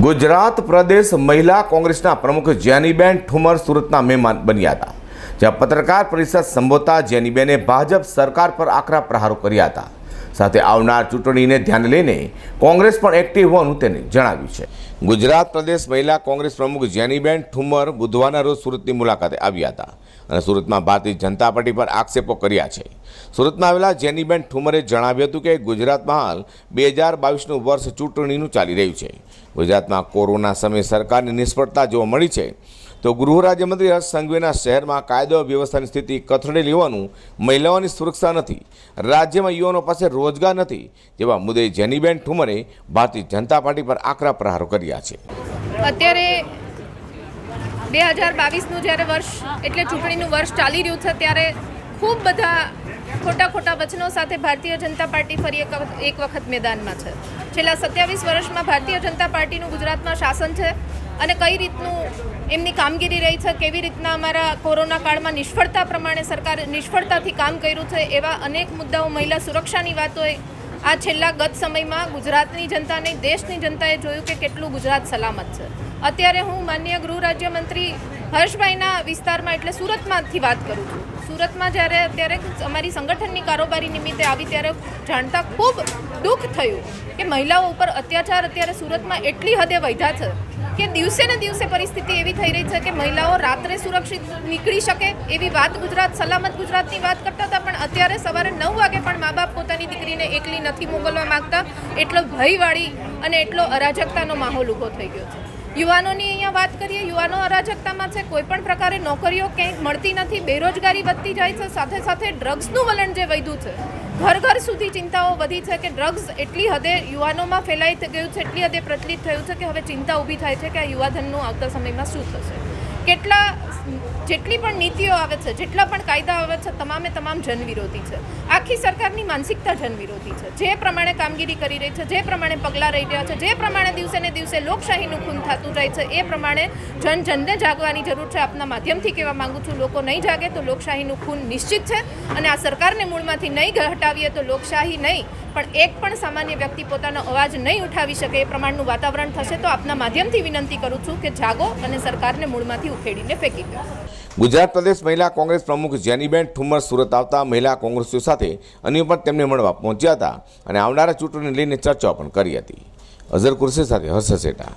ગુજરાત પ્રદેશ મહિલા કોંગ્રેસના પ્રમુખ જેનીબેન ઠુમર સુરતના મહેમાન બન્યા હતા, જ્યાં પત્રકાર પરિષદ સંબોધતા જેનીબેને ભાજપ સરકાર પર આકરા પ્રહારો કર્યા હતા. સાથે આવનાર ચૂંટણીને ધ્યાને લઈને કોંગ્રેસ પણ એક્ટિવ હોવાનું તેને જણાવ્યું છે. ગુજરાત પ્રદેશ મહિલા કોંગ્રેસ પ્રમુખ જેનીબેન ઠુમર બુધવારના રોજ સુરતની મુલાકાતે આવ્યા હતા. અને સુરતમાં ભારતીય જનતા પાર્ટી પર આક્ષેપો કર્યા છે. સુરતમાં આવેલા જેનીબેન ઠુમરે જણાવ્યું હતું કે ગુજરાતમાં હાલ બે હજાર બાવીસનું વર્ષ ચૂંટણીનું ચાલી રહ્યું છે. ગુજરાતમાં કોરોના સમયે સરકારની નિષ્ફળતા જોવા મળી છે. તો ગૃહ રાજ્યમંત્રી હર્ષ સંઘવીના શહેરમાં કાયદો વ્યવસ્થાની સ્થિતિ કથળેલી હોવાનું મહિલાઓની સુરક્ષા નથી, રાજ્યમાં યુવાનો પાસે રોજગાર નથી જેવા મુદ્દે જેનીબેન ઠુમરે ભારતીય જનતા પાર્ટી પર આકરા પ્રહારો કર્યા છે. અત્યારે બે હજાર બાવીસનું જ્યારે વર્ષ, એટલે ચૂંટણીનું વર્ષ ચાલી રહ્યું છે, ત્યારે ખૂબ બધા ખોટા ખોટા વચનો સાથે ભારતીય જનતા પાર્ટી ફરી એક વખત- મેદાનમાં છે. છેલ્લા સત્યાવીસ વર્ષમાં ભારતીય જનતા પાર્ટીનું ગુજરાતમાં શાસન છે અને કઈ રીતનું એમની કામગીરી રહી છે, કેવી રીતના અમારા કોરોના કાળમાં નિષ્ફળતા પ્રમાણે સરકારે નિષ્ફળતાથી કામ કર્યું છે એવા અનેક મુદ્દાઓ મહિલા સુરક્ષાની વાતોએ આ છેલ્લા ગત સમયમાં ગુજરાતની જનતાને દેશની જનતાએ જોયું કે કેટલું ગુજરાત સલામત છે. અત્યારે હું માન્ય ગૃહ રાજ્યમંત્રી હર્ષભાઈના વિસ્તારમાં એટલે સુરતમાંથી વાત કરું છું. સુરતમાં જ્યારે અત્યારે અમારી સંગઠનની કારોબારી નિમિત્તે આવી ત્યારે જાણતા ખૂબ દુઃખ થયું કે મહિલાઓ ઉપર અત્યાચાર અત્યારે સુરતમાં એટલી હદે વધ્યા છે કે દિવસે ને દિવસે પરિસ્થિતિ એવી થઈ રહી છે કે મહિલાઓ રાત્રે સુરક્ષિત નીકળી શકે એવી વાત ગુજરાત, સલામત ગુજરાતની વાત કરતા હતા, પણ અત્યારે સવારે નવ વાગે પણ મા બાપ પોતાની દીકરીને એકલી નથી મોકલવા માંગતા. એટલો ભયવાળી અને એટલો અરાજકતાનો માહોલ ઊભો થઈ ગયો છે. યુવાનોની અહીંયા વાત કરીએ, યુવાનો અરાજકતામાં છે કોઈ પણ પ્રકારે નોકરીઓ ક્યાંય મળતી નથી, બેરોજગારી વધતી જાય છે, સાથે સાથે ડ્રગ્સનું વલણ જે વધ્યું છે, ઘર ઘર સુધી ચિંતાઓ વધી છે કે ડ્રગ્સ એટલી હદે યુવાનોમાં ફેલાઈ ગયું છે, એટલી હદે પ્રચલિત થયું છે કે હવે ચિંતા ઊભી થાય છે કે આ યુવાધનનું આવતા સમયમાં શું થશે. કેટલા, જેટલી પણ નીતિઓ આવે છે, જેટલા પણ કાયદા આવે છે, તમામે તમામ જનવિરોધી છે. આખી સરકારની માનસિકતા જનવિરોધી છે. જે પ્રમાણે કામગીરી કરી રહી છે, જે પ્રમાણે પગલાં રહી રહ્યા છે, જે પ્રમાણે દિવસે ને દિવસે લોકશાહીનું ખૂન થતું જાય છે, એ પ્રમાણે જન જાગવાની જરૂર છે. આપના માધ્યમથી કહેવા માંગુ છું, લોકો નહીં જાગે તો લોકશાહીનું ખૂન નિશ્ચિત છે. અને આ સરકારને મૂળમાંથી નહીં હટાવીએ તો લોકશાહી નહીં. પણ એક પણ સામાન્ય વ્યક્તિ પોતાનો અવાજ નહીં ઉઠાવી શકે એ પ્રમાણનું વાતાવરણ થશે તો આપના માધ્યમથી વિનંતી કરું છું કે જાગો અને સરકારને મૂળમાંથી ઉખેડીને ફેંકી દો. ગુજરાત પ્રદેશ મહિલા કોંગ્રેસ પ્રમુખ જેનીબેન ઠુમર સુરત આવતા મહિલા કોંગ્રેસીઓ સાથે અન્ય પણ તેમને મળવા પહોંચ્યા હતા અને આવનારા ચૂંટણીને લઈને ચર્ચા પણ કરી હતી. અઝર કુરશી સાથે હર્ષ સેટા.